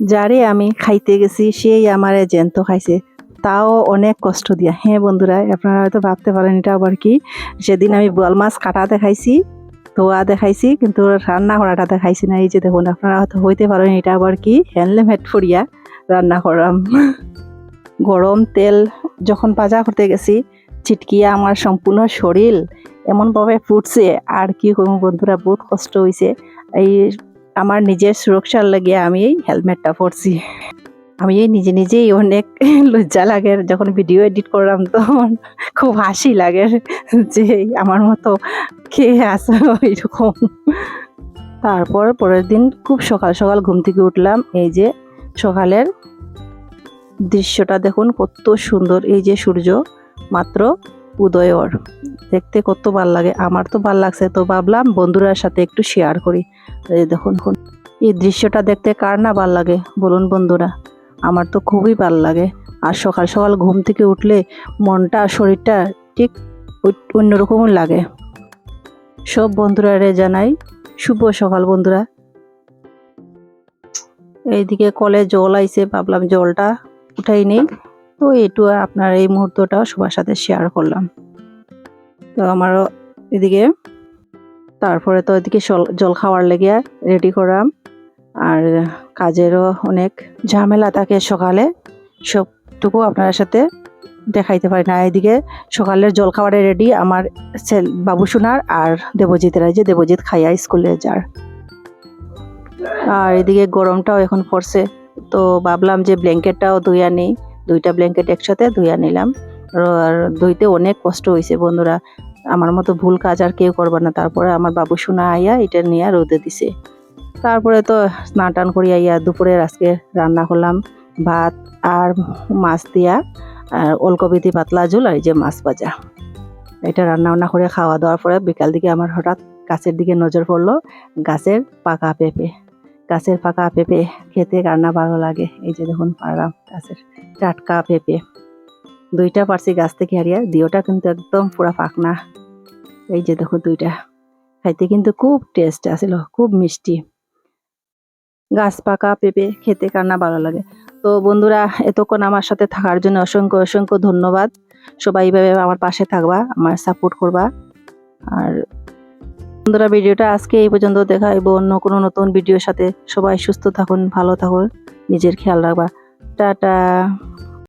যারে আমি খাইতে গেছি, সেই আমারে জ্যান্ত খাইছে। তাও অনেক কষ্ট দিয়া। হ্যাঁ বন্ধুরা, আপনারা হয়তো ভাবতে পারেন এটা আবার কি? সেদিন আমি বোয়াল মাছ কাটা দেখাইছি, ধোয়া দেখাইছি, কিন্তু রান্না করাটা দেখাইছি না। এই যে দেখুন, আপনারা হয়তো হইতে পারেন এটা আবার কি? হ্যান্ডলেমেট ফরিয়া রান্না করাম। গরম তেল যখন ভাজা করতে গেছি চিটকিয়া আমার সম্পূর্ণ শরীর এমনভাবে ফুটছে। আর কি বন্ধুরা, বহুত কষ্ট হয়েছে এই আমার নিজের সুরক্ষার লাগিয়ে আমি এই হেলমেটটা পরছি। আমি এই নিজে নিজেই অনেক লজ্জা লাগে। যখন ভিডিও এডিট করলাম তখন খুব হাসি লাগে যে আমার মতো কে আছে এরকম তারপর পরের দিন খুব সকাল সকাল ঘুম থেকে উঠলাম। এই যে সকালের দৃশ্যটা দেখুন, কত সুন্দর। এই যে সূর্য, মাত্র উদয়র। দেখতে কত ভালো লাগে। আমার তো ভালো লাগছে। তো ভাবলাম বন্ধুরার সাথে একটু শেয়ার করি। এই দেখুন এই দৃশ্যটা দেখতে কার না ভালো লাগে? বলুন বন্ধুরা, আমার তো খুবই ভালো লাগে। আর সকাল সকাল ঘুম থেকে উঠলে মনটা, শরীরটা ঠিক অন্যরকম লাগে। সব বন্ধুরা রে জানাই শুভ সকাল বন্ধুরা। এইদিকে কলে জল আইছে, ভাবলাম জলটা উঠাই নেই। তো একটু আপনার এই মুহূর্তটা সবার সাথে শেয়ার করলাম। তো আমারও এদিকে তারপরে তো এদিকে জল- খাওয়ার লেগে রেডি করাম। আর কাজেরও অনেক ঝামেলা থাকে সকালে। সবটুকু আপনার সাথে দেখাইতে পারি না। এদিকে সকালের জল খাবারে রেডি আমার বাবু সোনার আর দেবজিতের যে দেবজিৎ খাইয়া স্কুলে যার। আর এদিকে গরমটাও এখন পড়ছে। তো ভাবলাম যে ব্ল্যাঙ্কেটটাও ধুইয়া নেই। দুইটা ব্ল্যাঙ্কেট একসাথে ধুইয়া নিলাম। আর ধুইতে অনেক কষ্ট হয়েছে বন্ধুরা। আমার মতো ভুল কাজ আর কেউ করবে না। তারপরে আমার বাবু সোনা আইয়া এটা নিয়ে রোদে দিছে। তারপরে তো স্নান টান করি আইয়া দুপুরের আজকে রান্না করলাম ভাত আর মাছ দিয়া, আর ওলকপি দিয়ে পাতলা ঝোল আর এই যে মাছ ভাজা। এটা রান্না বান্না করে খাওয়া দাওয়ার পরে বিকাল দিকে আমার হঠাৎ গাছের দিকে নজর পড়ল গাছের পাকা পেঁপে। গাছের পাকা পেঁপে খেতে রান্না ভালো লাগে? এই যে দেখুন পারলাম গাছের টাটকা পেঁপে। দুইটা পারছি গাছ থেকে হারিয়া, দিওটা কিন্তু একদম পুরা পাকনা এই যে দেখো দুইটা। খাইতে কিন্তু খুব টেস্ট আছিল খুব মিষ্টি। গাছ পাকা, পেঁপে খেতে কান্না ভালো লাগে। তো বন্ধুরা, এতক্ষণ আমার সাথে থাকার জন্য অসংখ্য অসংখ্য ধন্যবাদ। সবাই এইভাবে আমার পাশে থাকবা, আমার সাপোর্ট করবা। আর বন্ধুরা, ভিডিওটা আজকে এই পর্যন্ত দেখা এবং অন্য কোনো নতুন ভিডিওর সাথে। সবাই সুস্থ থাকুন, ভালো থাকুন, নিজের খেয়াল রাখবা। টাটা।